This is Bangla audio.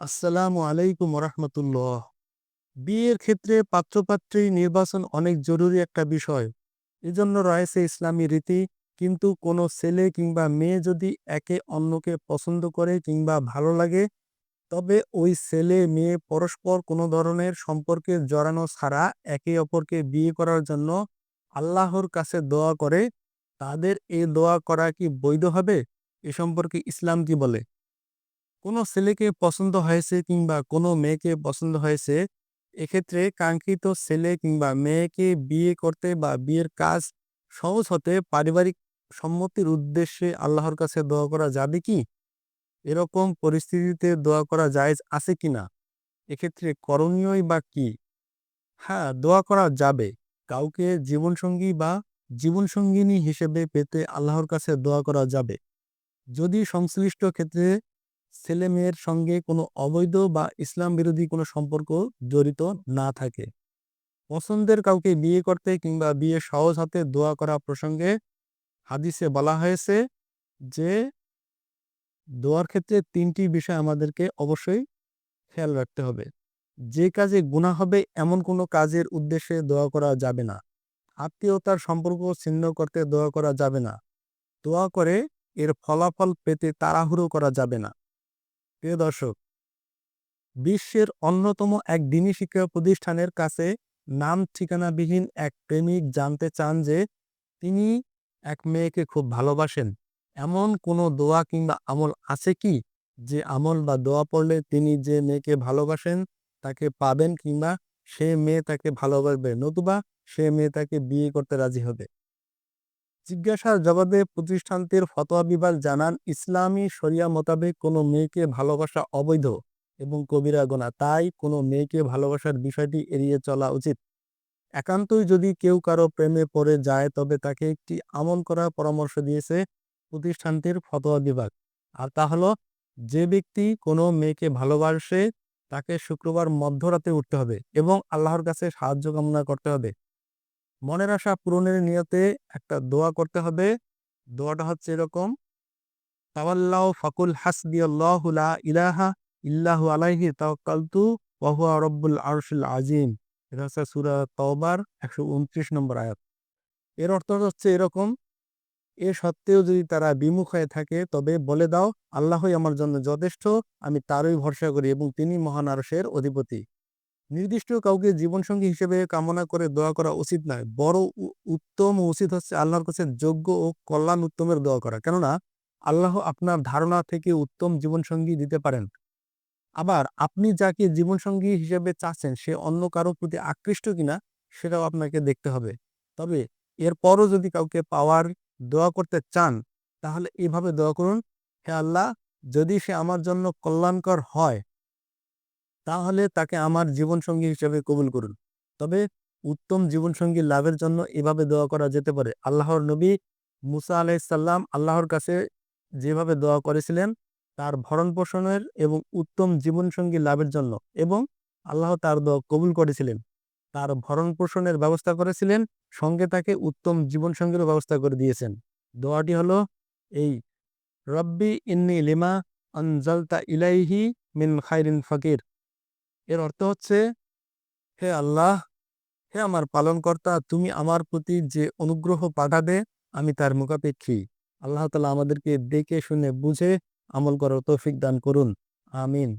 আসসালামু আলাইকুম রহমতুল্লাহ। বিয়ের ক্ষেত্রে পাত্রপাত্রী নির্বাচন অনেক জরুরি একটা বিষয়। এজন্য রয়েছে ইসলামী রীতি, কিন্তু কোনো ছেলে কিংবা মেয়ে যদি একে অন্যকে পছন্দ করে কিংবা ভালো লাগে, তবে ওই ছেলে মেয়ে পরস্পর কোনো ধরনের সম্পর্কে জড়ানো ছাড়া একে অপরকে বিয়ে করার জন্য আল্লাহর কাছে দোয়া করে। তাদের এ দোয়া করা কি বৈধ হবে? এ সম্পর্কে ইসলাম কি বলে? কোনো ছেলেকে পছন্দ হয়েছে কিংবা কোনো মেয়েকে পছন্দ হয়েছে, এক্ষেত্রে কাঙ্ক্ষিত ছেলে কিংবা মেয়েকে বিয়ে করতে বা বিয়ের কাজ সহজ হতে পারিবারিক সম্মতির উদ্দেশ্যে আল্লাহর কাছে দোয়া করা যাবে কি? এরকম পরিস্থিতিতে দোয়া করা জায়েজ আছে কিনা এক্ষেত্রে করণীয়ই বা কি? হ্যাঁ দোয়া করা যাবে। কাউকে জীবনসঙ্গী বা জীবনসঙ্গিনী হিসেবে পেতে আল্লাহর কাছে দোয়া করা যাবে। যদি সংশ্লিষ্ট ক্ষেত্রে ছেলে মেয়ের সঙ্গে কোনো অবৈধ বা ইসলাম বিরোধী কোনো সম্পর্ক জড়িত না থাকে। পছন্দের কাউকে বিয়ে করতে কিংবা বিয়ে সহজ হাতে দোয়া করা প্রসঙ্গে হাদিসে বলা হয়েছে যে, দোয়ার ক্ষেত্রে তিনটি বিষয় আমাদেরকে অবশ্যই খেয়াল রাখতে হবে। যে কাজে গুণা হবে এমন কোনো কাজের উদ্দেশ্যে দোয়া করা যাবে না। আত্মীয়তার সম্পর্ক ছিন্ন করতে দোয়া করা যাবে না। দোয়া করে এর ফলাফল পেতে তাড়াহুড়ো করা যাবে না। প্রিয় দর্শক, বিশ্বের অন্যতম এক দিনী শিক্ষা প্রতিষ্ঠানের কাছে নাম ঠিকানাবিহীন এক প্রেমিক জানতে চান যে তিনি এক মেয়েকে খুব ভালোবাসেন। এমন কোনো দোয়া কিংবা আমল আছে কি যে আমল বা দোয়া পড়লে তিনি যে মেয়েকে ভালোবাসেন তাকে পাবেন কিংবা সে মেয়ে তাকে ভালোবাসবে? নতুবা সে মেয়ে তাকে বিয়ে করতে রাজি হবে? জিজ্ঞাসার জবাবে প্রতিষ্ঠানটির ফতোয়া বিভাগ জানান, ইসলামী শরিয়া মোতাবেক কোনো মেয়েকে ভালোবাসা অবৈধ এবং কবিরা গোনা। তাই কোনো মেয়েকে ভালোবাসার বিষয়টি এড়িয়ে চলা উচিত। একান্তই যদি কেউ কারও প্রেমে পড়ে যায়, তবে তাকে একটি আমল করার পরামর্শ দিয়েছে প্রতিষ্ঠানটির ফতোয়া বিভাগ। আর তা হলো, যে ব্যক্তি কোনো মেয়েকে ভালোবাসে, তাকে শুক্রবার মধ্যরাতে উঠতে হবে এবং আল্লাহর কাছে সাহায্য কামনা করতে হবে। মনের আশা পূরণের নিয়তে একটা দোয়া করতে হবে। দোয়াটা হচ্ছে এরকম তাওয়াল্লাহ ফাকুল হাসবি আল্লাহ ইলাহা ইল্লাহু আলাইহি তাওয়াক্কালতু ওয়া হুয়া রব্বুল আরশিল আজিম এটা হচ্ছে সূরা তওবার একশো উনত্রিশ নম্বর আয়াত। এর অর্থ হচ্ছে এরকম, এ সত্ত্বেও যদি তারা বিমুখ হয়ে থাকে, তবে বলে দাও, আল্লাহই আমার জন্য যথেষ্ট, আমি তারই ভরসা করি এবং তিনি মহান আরশের অধিপতি। নির্দিষ্ট কাউকে জীবনসঙ্গী হিসেবে কামনা করে দোয়া করা উচিত নয়। বড় উত্তম উচিত হচ্ছে আল্লাহর কাছে যোগ্য ও কল্যাণ উত্তমের দোয়া করা। কেননা, আল্লাহ আপনার ধারণা থেকে উত্তম জীবনসঙ্গী দিতে পারেন। আবার আপনি যাকে জীবনসঙ্গী হিসেবে চাচ্ছেন, সে অন্য কারোর প্রতি আকৃষ্ট কিনা, সেটাও আপনাকে দেখতে হবে। তবে এরপরও যদি কাউকে পাওয়ার দোয়া করতে চান, তাহলে এভাবে দোয়া করুন, হে আল্লাহ, যদি সে আমার জন্য কল্যাণকর হয় তাহলে তাকে আমার জীবনসঙ্গী হিসেবে কবুল করুন। তবে উত্তম জীবনসঙ্গী লাভের জন্য এভাবে দোয়া করা যেতে পারে। আল্লাহর নবী মুসা আলাইসাল্লাম আল্লাহর কাছে যেভাবে দোয়া করেছিলেন, তার ভরণ পোষণের এবং উত্তম জীবনসঙ্গী লাভের জন্য এবং আল্লাহ তার দোয়া কবুল করেছিলেন। তার ভরণ পোষণের ব্যবস্থা করেছিলেন, সঙ্গে তাকে উত্তম জীবনসঙ্গীর ব্যবস্থা করে দিয়েছেন। দোয়াটি হলো এই, রব্বি ইন্নি লিমা আনজালতা ইলাইহি মিন খাইরিন ফকির। এর অর্থ হচ্ছে, হে আল্লাহ, হে আমার পালনকর্তা, তুমি আমার প্রতি যে অনুগ্রহ পাঠাবে, আমি তার মুখাপেক্ষী। আল্লাহ তালা আমাদেরকে দেখে, শুনে, বুঝে আমল করার তৌফিক দান করুন। আমিন।